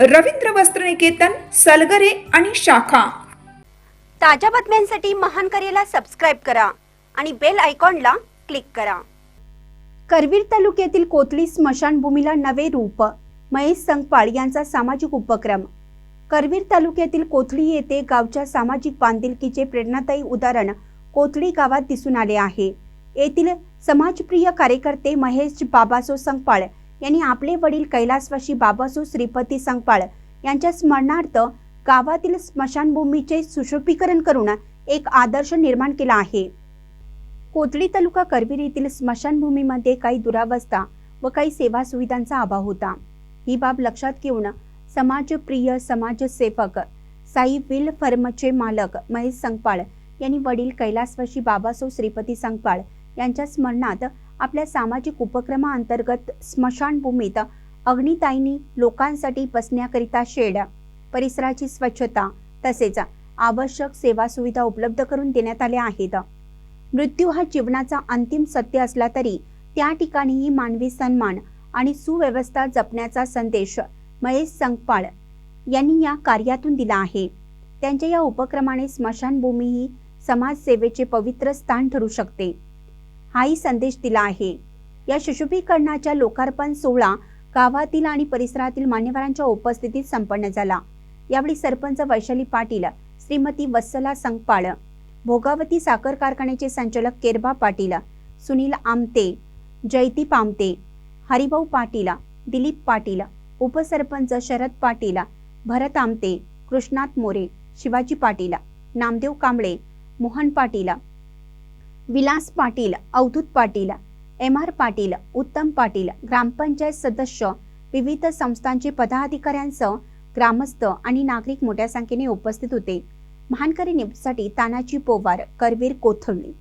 रवींद्र वस्त्रनिकेतन सलगरे आणि शाखा. ताज्या बातम्यांसाठी महान करेला सबस्क्राईब करा आणि बेल आयकॉनला क्लिक करा. करवीर तालुक्यातील कोथळी स्मशानभूमीला नवे रूप महेश संकपाळ यांचा सामाजिक उपक्रम. करवीर तालुक्यातील कोथळी येथे गावच्या सामाजिक बांधिलकीचे प्रेरणादायी उदाहरण कोथळी गावात दिसून आले आहे. येथील समाजप्रिय कार्यकर्ते महेश बाबासो संकपाळ यांनी आपले वडील कैलासवासी बाबासो श्रीपती संगपाळ यांच्या स्मरणार्थ गावातील स्मशानभूमीचे सुशोभीकरण करून एक आदर्श निर्माण केला आहे. कोथळी तालुका करवीर येथील स्मशानभूमीमध्ये काही दुरावस्था व काही सेवा सुविधांचा अभाव होता. ही बाब लक्षात घेऊन समाजप्रिय समाजसेवक साई विल फर्मचे मालक महेश संगपाळ यांनी वडील कैलासवाशी बाबासो श्रीपती संगपाळ यांच्या स्मरणात आपल्या सामाजिक उपक्रमाअंतर्गत स्मशानभूमीत अग्निताईनी लोकांसाठी बसण्याकरिता शेड परिसराची स्वच्छता तसेच आवश्यक सेवा सुविधा उपलब्ध करून देण्यात आल्या आहेत. मृत्यू हा जीवनाचा अंतिम सत्य असला तरी त्या ठिकाणीही मानवी सन्मान आणि सुव्यवस्था जपण्याचा संदेश महेश संकपाळ यांनी या कार्यातून दिला आहे. त्यांच्या या उपक्रमाने स्मशानभूमी ही समाजसेवेचे पवित्र स्थान ठरू शकते. हाही संदेश दिला आहे. या सुशोभीकरणाच्या लोकार्पण सोहळा गावातील आणि परिसरातील मान्यवरांच्या उपस्थितीत संपन्न झाला. यावेळी सरपंच वैशाली पाटील श्रीमती वत्सला संगपाळ भोगावती साखर कारखान्याचे संचालक केरबा पाटील सुनील आमते जयदीप आमते हरिभाऊ पाटील दिलीप पाटील उपसरपंच शरद पाटील भरत आमते कृष्णात मोरे शिवाजी पाटील नामदेव कांबळे मोहन पाटील विलास पाटील अवधूत पाटील एम आर पाटील उत्तम पाटील ग्रामपंचायत सदस्य विविध संस्थांचे पदाधिकाऱ्यांसह ग्रामस्थ आणि नागरिक मोठ्या संख्येने उपस्थित होते. महानकरी न्यूजसाठी तानाजी पोवार करवीर कोथळणी.